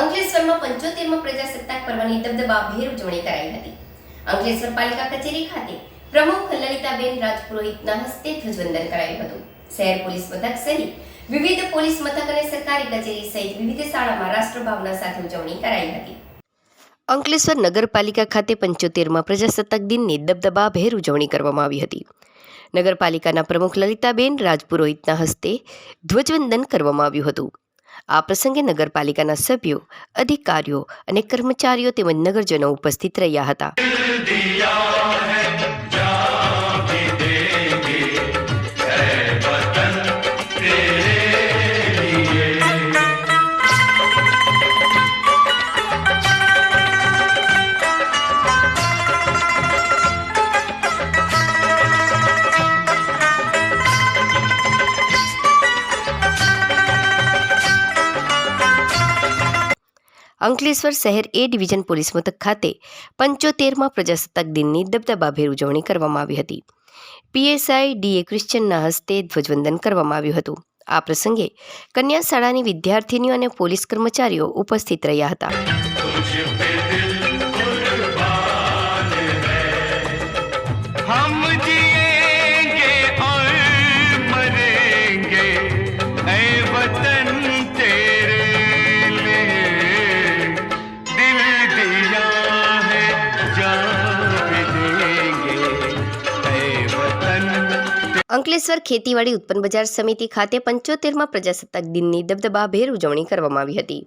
અંકલેશ્વરમાં પંચોતેરમાં પ્રજાસત્તાક પર્વની દબદબાભેર ઉજવણી કરાઈ હતી. અંકલેશ્વર પાલિકા કચેરી ખાતે પ્રમુખ લલિતાબેન રાજપુરોહિતના હસ્તે ધ્વજવંદન કરાયું હતું. શહેર પોલીસ મથક સહિત વિવિધ પોલીસ મથક અને સરકારી કચેરી સહિત વિવિધ શાળામાં રાષ્ટ્રભાવના સાથે ઉજવણી કરાઈ હતી. અંકલેશ્વર નગરપાલિકા ખાતે પંચોતેરમાં પ્રજાસત્તાક દિનની દબદબાભેર ઉજવણી કરવામાં આવી હતી. નગરપાલિકાના પ્રમુખ લલિતાબેન રાજપુરોહિતના હસ્તે ધ્વજવંદન કરવામાં આવ્યું હતું. આ પ્રસંગે નગરપાલિકાના સભ્યો અધિકારીઓ અને કર્મચારીઓ તેમજ નગરજનો ઉપસ્થિત રહ્યા હતા. અંકલેશ્વર શહેર એ ડિવિઝન પોલીસ મથક ખાતે પંચોતેરમાં પ્રજાસત્તાક દિનની દબદબાભેર ઉજવણી કરવામાં આવી હતી. પીએસઆઈ ડીએ ક્રિશ્ચનના હસ્તે ધ્વજવંદન કરવામાં આવ્યું હતું. આ પ્રસંગે કન્યા શાળાની વિદ્યાર્થીનીઓ અને પોલીસ કર્મચારીઓ ઉપસ્થિત રહ્યા હતા. અંકલેશ્વર ખેતીવાડી ઉત્પન્ન બજાર સમિતિ ખાતે પંચોતેરમાં પ્રજાસત્તાક દિનની દબદબાભેર ઉજવણી કરવામાં આવી હતી.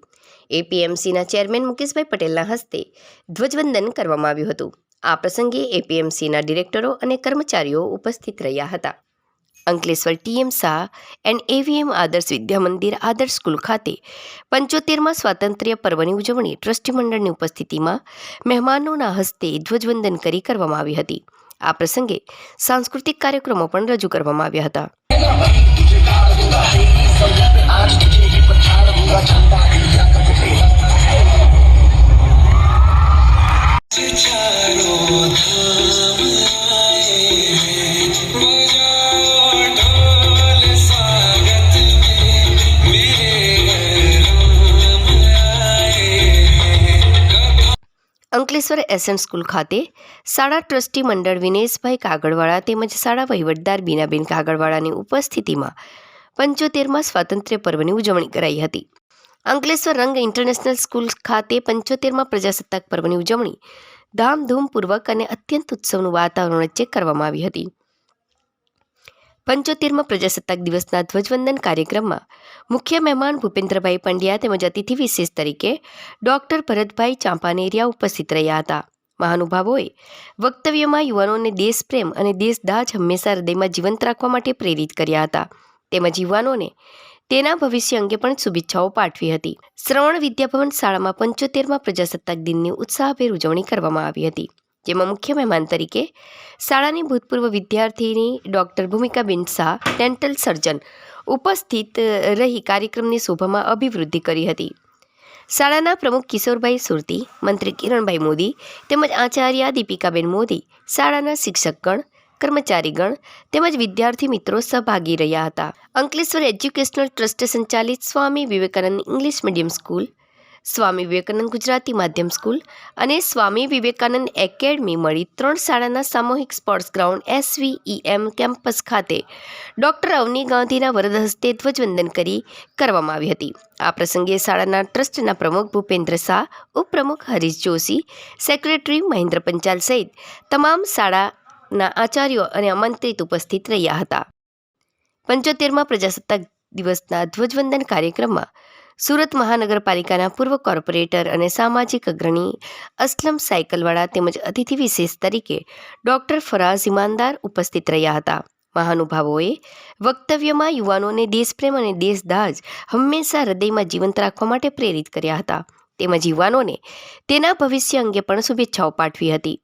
એપીએમસીના ચેરમેન મુકેશભાઈ પટેલના હસ્તે ધ્વજવંદન કરવામાં આવ્યું હતું. આ પ્રસંગે એપીએમસીના ડિરેક્ટરો અને કર્મચારીઓ ઉપસ્થિત રહ્યા હતા. Ankleshwar TM Shah and AVM Adarsh Vidya Mandir આદર્શ સ્કૂલ ખાતે પંચોતેરમાં સ્વાતંત્ર્ય પર્વની ઉજવણી ટ્રસ્ટી મંડળની ઉપસ્થિતિમાં મહેમાનોના હસ્તે ધ્વજવંદન કરી કરવામાં આવી હતી. આ પ્રસંગે સાંસ્કૃતિક કાર્યક્રમો પણ રજૂ કરવામાં આવ્યા હતા. અંકલેશ્વર એસએન સ્કૂલ ખાતે શાળા ટ્રસ્ટી મંડળ વિનેશભાઈ કાગળવાળા તેમજ શાળા વહીવટદાર બીનાબેન કાગળવાળાની ઉપસ્થિતિમાં પંચોતેરમાં સ્વાતંત્ર્ય પર્વની ઉજવણી કરાઈ હતી. અંકલેશ્વર રંગ ઇન્ટરનેશનલ સ્કૂલ ખાતે પંચોતેરમાં પ્રજાસત્તાક પર્વની ઉજવણી ધામધૂમપૂર્વક અને અત્યંત ઉત્સવનું વાતાવરણ વચ્ચે કરવામાં આવી હતી. પંચોતેરમાં પ્રજાસત્તાક દિવસના ધ્વજવંદન કાર્યક્રમમાં મુખ્ય મહેમાન ભૂપેન્દ્રભાઈ પંડ્યા તેમજ અતિથિ વિશેષ તરીકે ડોક્ટર ભરતભાઈ ચાંપાનેરિયા ઉપસ્થિત રહ્યા હતા. મહાનુભાવોએ વક્તવ્યમાં યુવાનોને દેશપ્રેમ અને દેશદાજ હંમેશા હૃદયમાં જીવંત રાખવા માટે પ્રેરિત કર્યા હતા. તેમજ યુવાનોને તેના ભવિષ્ય અંગે પણ શુભેચ્છાઓ પાઠવી હતી. શ્રવણ વિદ્યાભવન શાળામાં પંચોતેરમાં પ્રજાસત્તાક દિનની ઉત્સાહભેર ઉજવણી કરવામાં આવી હતી. જેમાં મુખ્ય મહેમાન તરીકે શાળાની ભૂતપૂર્વ વિદ્યાર્થીની doctor Bhumikaben Shah, dental surgeon ઉપસ્થિત રહી કાર્યક્રમની શોભામાં અભિવૃદ્ધિ કરી હતી. શાળાના પ્રમુખ કિશોરભાઈ સુરતી, મંત્રી કિરણભાઈ મોદી તેમજ આચાર્ય દીપિકાબેન મોદી, શાળાના શિક્ષકગણ, કર્મચારીગણ તેમજ વિદ્યાર્થી મિત્રો સહભાગી રહ્યા હતા. અંકલેશ્વર એજ્યુકેશનલ ટ્રસ્ટ સંચાલિત Swami Vivekanand English medium school Swami Vivekanand Gujarati માધ્યમ સ્કૂલ અને સ્વામી વિવેકાનંદ એકેડમી મળી ત્રણ શાળાના સામૂહિક સ્પોર્ટ્સ ગ્રાઉન્ડ એસવીઈએમ કેમ્પસ ખાતે. ડોક્ટર અવની ગાંધીના વરદ હસ્તે ધ્વજવંદન કરી કરવામાં આવી હતી. આ પ્રસંગે શાળાના ટ્રસ્ટના પ્રમુખ ભૂપેન્દ્ર શાહ, ઉપપ્રમુખ હરીશ જોશી, સેક્રેટરી મહેન્દ્ર પંચાલ સહિત તમામ શાળાના આચાર્યો અને આમંત્રિત ઉપસ્થિત રહ્યા હતા. પંચોતેરમાં પ્રજાસત્તાક દિવસના ધ્વજવંદન કાર્યક્રમમાં સુરત મહાનગરપાલિકાના પૂર્વ કોર્પોરેટર અને સામાજિક અગ્રણી અસલમ સાયકલવાળા તેમજ અતિથિ વિશેષ તરીકે ડોક્ટર ફરાઝ ઇમાનદાર ઉપસ્થિત રહ્યા હતા. મહાનુભાવોએ વક્તવ્યમાં યુવાનોને દેશપ્રેમ અને દેશદાજ હંમેશા હૃદયમાં જીવંત રાખવા માટે પ્રેરિત કર્યા હતા. તેમજ યુવાનોને તેના ભવિષ્ય અંગે પણ શુભેચ્છાઓ પાઠવી હતી.